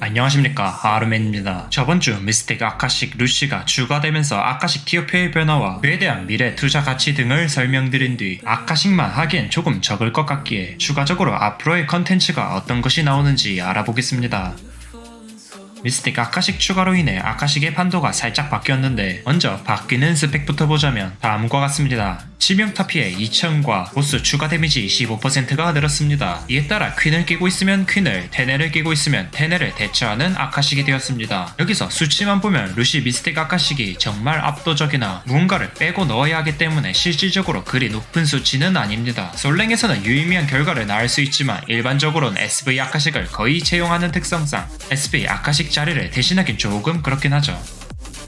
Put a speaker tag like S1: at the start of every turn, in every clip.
S1: 안녕하십니까 아르맨입니다. 저번 주 미스틱 아카식 루시가 추가되면서 아카식 티어표의 변화와 그에 대한 미래 투자 가치 등을 설명드린 뒤 아카식만 하기엔 조금 적을 것 같기에 추가적으로 앞으로의 컨텐츠가 어떤 것이 나오는지 알아보겠습니다. 미스틱 아카식 추가로 인해 아카식의 판도가 살짝 바뀌었는데 먼저 바뀌는 스펙부터 보자면 다음과 같습니다. 치명타 피해 2000과 보스 추가 데미지 25%가 늘었습니다. 이에 따라 퀸을 끼고 있으면 퀸을, 테네를 끼고 있으면 테네를 대처하는 아카식이 되었습니다. 여기서 수치만 보면 루시 미스틱 아카식이 정말 압도적이나 무언가를 빼고 넣어야 하기 때문에 실질적으로 그리 높은 수치는 아닙니다. 솔랭에서는 유의미한 결과를 낳을 수 있지만 일반적으로는 SV 아카식을 거의 채용하는 특성상 SV 아카식 자리를 대신하긴 조금 그렇긴 하죠.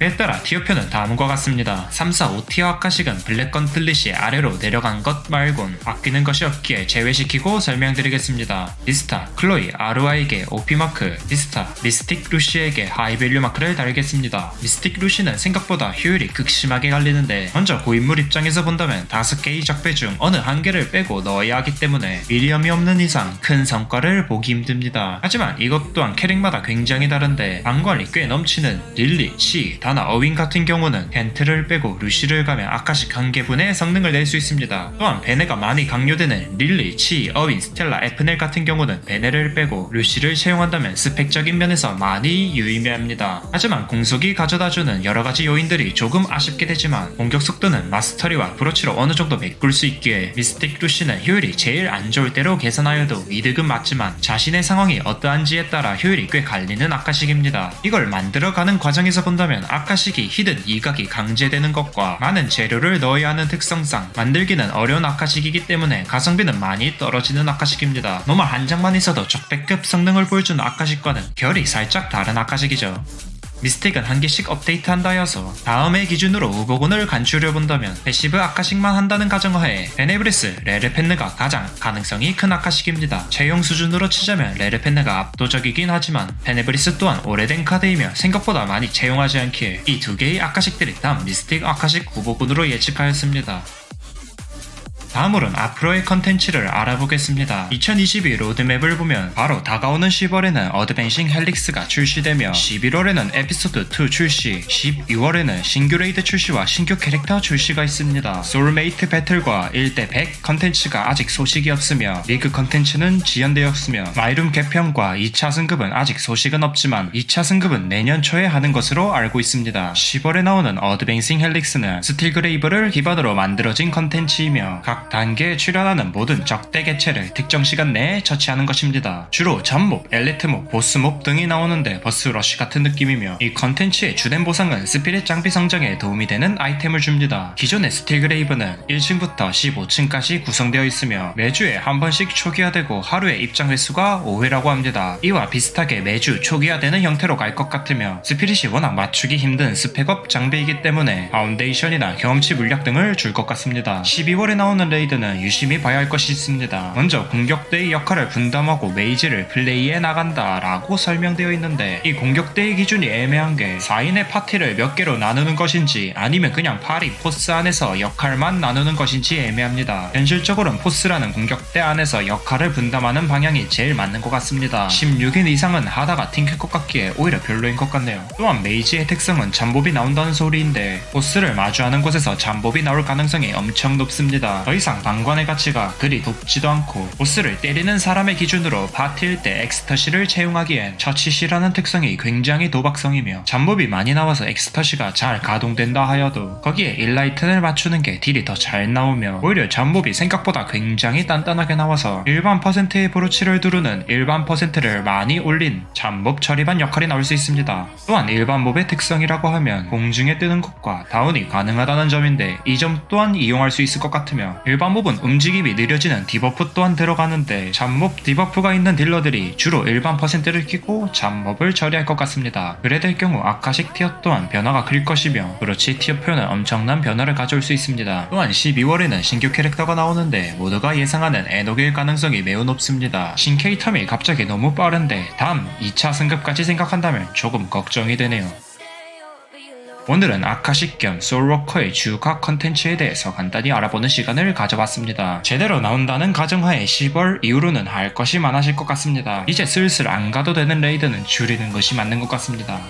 S1: 그에 따라 티어표는 다음과 같습니다. 3, 4, 5티어 아카식은 블랙 건틀릿이 아래로 내려간 것 말곤 바뀌는 것이 없기에 제외시키고 설명드리겠습니다. 리스타, 클로이, RY에게 OP마크, 리스타, 미스틱 루시에게 하이밸류 마크를 달겠습니다. 미스틱 루시는 생각보다 효율이 극심하게 갈리는데 먼저 고인물 입장에서 본다면 5개의 적배 중 어느 한 개를 빼고 넣어야 하기 때문에 미리엄이 없는 이상 큰 성과를 보기 힘듭니다. 하지만 이것 또한 캐릭마다 굉장히 다른데 방관이 꽤 넘치는 릴리, 치, 다 나, 어윈 같은 경우는 켄트를 빼고 루시를 가면 아카식 한 개분의 성능을 낼 수 있습니다. 또한 베네가 많이 강요되는 릴리, 치, 어윈, 스텔라, 에프넬 같은 경우는 베네를 빼고 루시를 채용한다면 스펙적인 면에서 많이 유의미합니다. 하지만 공속이 가져다주는 여러가지 요인들이 조금 아쉽게 되지만 공격 속도는 마스터리와 브로치로 어느 정도 메꿀 수 있기에 미스틱 루시는 효율이 제일 안 좋을 때로 계산하여도 이득은 맞지만 자신의 상황이 어떠한지에 따라 효율이 꽤 갈리는 아카식입니다. 이걸 만들어가는 과정에서 본다면 아 카식이 히든 이각이 강제되는 것과 많은 재료를 넣어야 하는 특성상 만들기는 어려운 아카식이기 때문에 가성비는 많이 떨어지는 아카식입니다. 노멀 한 장만 있어도 적배급 성능을 보여주는 아카식과는 결이 살짝 다른 아카식이죠. 미스틱은 한 개씩 업데이트한다여서 다음의 기준으로 우보군을 간추려 본다면 패시브 아카식만 한다는 가정하에 베네브리스, 레르펜느가 가장 가능성이 큰 아카식입니다. 채용 수준으로 치자면 레르펜느가 압도적이긴 하지만 베네브리스 또한 오래된 카드이며 생각보다 많이 채용하지 않기에 이 두 개의 아카식들이 다음 미스틱 아카식 후보군으로 예측하였습니다. 다음으로는 앞으로의 컨텐츠를 알아보겠습니다. 2022 로드맵을 보면 바로 다가오는 10월에는 어드밴싱 헬릭스가 출시되며 11월에는 에피소드 2 출시, 12월에는 신규 레이드 출시와 신규 캐릭터 출시가 있습니다. 소울메이트 배틀과 1대 100 컨텐츠가 아직 소식이 없으며 리그 컨텐츠는 지연되었으며 마이룸 개편과 2차 승급은 아직 소식은 없지만 2차 승급은 내년 초에 하는 것으로 알고 있습니다. 10월에 나오는 어드밴싱 헬릭스는 스틸그레이브를 기반으로 만들어진 컨텐츠이며 각 단계에 출연하는 모든 적대 개체를 특정 시간 내에 처치하는 것입니다. 주로 전몹, 엘리트몹, 보스몹 등이 나오는데 버스러쉬 같은 느낌이며 이 컨텐츠의 주된 보상은 스피릿 장비 성장에 도움이 되는 아이템을 줍니다. 기존의 스틸그레이브는 1층부터 15층까지 구성되어 있으며 매주에 한 번씩 초기화되고 하루에 입장 횟수가 5회라고 합니다. 이와 비슷하게 매주 초기화되는 형태로 갈 것 같으며 스피릿이 워낙 맞추기 힘든 스펙업 장비이기 때문에 파운데이션이나 경험치 물약 등을 줄 것 같습니다. 12월에 나오는 레이드는 유심히 봐야 할 것이 있습니다. 먼저 공격대의 역할을 분담하고 메이지를 플레이해 나간다 라고 설명되어 있는데 이 공격대의 기준이 애매한 게 4인의 파티를 몇 개로 나누는 것인지 아니면 그냥 파리 포스 안에서 역할만 나누는 것인지 애매합니다. 현실적으로는 포스라는 공격대 안에서 역할을 분담하는 방향이 제일 맞는 것 같습니다. 16인 이상은 하다가 튕길 것 같기에 오히려 별로인 것 같네요. 또한 메이지의 특성은 잠복이 나온다는 소리인데 보스를 마주하는 곳에서 잠복이 나올 가능성이 엄청 높습니다. 더 이상 방관의 가치가 그리 높지도 않고 보스를 때리는 사람의 기준으로 파티일 때 엑스터시를 채용하기엔 처치시라는 특성이 굉장히 도박성이며 잠복이 많이 나와서 엑스터시가 잘 가동된다 하여도 거기에 일라이튼을 맞추는 게 딜이 더 잘 나오며 오히려 잠복이 생각보다 굉장히 단단하게 나와서 일반 퍼센트의 브로치를 두르는 일반 퍼센트를 많이 올린 잠복 처리반 역할이 나올 수 있습니다. 또한 일반 몹의 특성이라고 하면 공중에 뜨는 것과 다운이 가능하다는 점인데 이 점 또한 이용할 수 있을 것 같으며 일반 몹은 움직임이 느려지는 디버프 또한 들어가는데 잠몹 디버프가 있는 딜러들이 주로 일반 퍼센트를 끼고 잠몹을 처리할 것 같습니다. 그래 될 경우 아카식 티어 또한 변화가 클 것이며 그렇지 티어 표는 엄청난 변화를 가져올 수 있습니다. 또한 12월에는 신규 캐릭터가 나오는데 모두가 예상하는 에녹일 가능성이 매우 높습니다. 신케이 텀이 갑자기 너무 빠른데 다음 2차 승급까지 생각한다면 조금 걱정이 되네요. 오늘은 아카식 겸 솔워커의 주가 컨텐츠에 대해서 간단히 알아보는 시간을 가져봤습니다. 제대로 나온다는 가정하에 10월 이후로는 할 것이 많아질 것 같습니다. 이제 슬슬 안 가도 되는 레이드는 줄이는 것이 맞는 것 같습니다.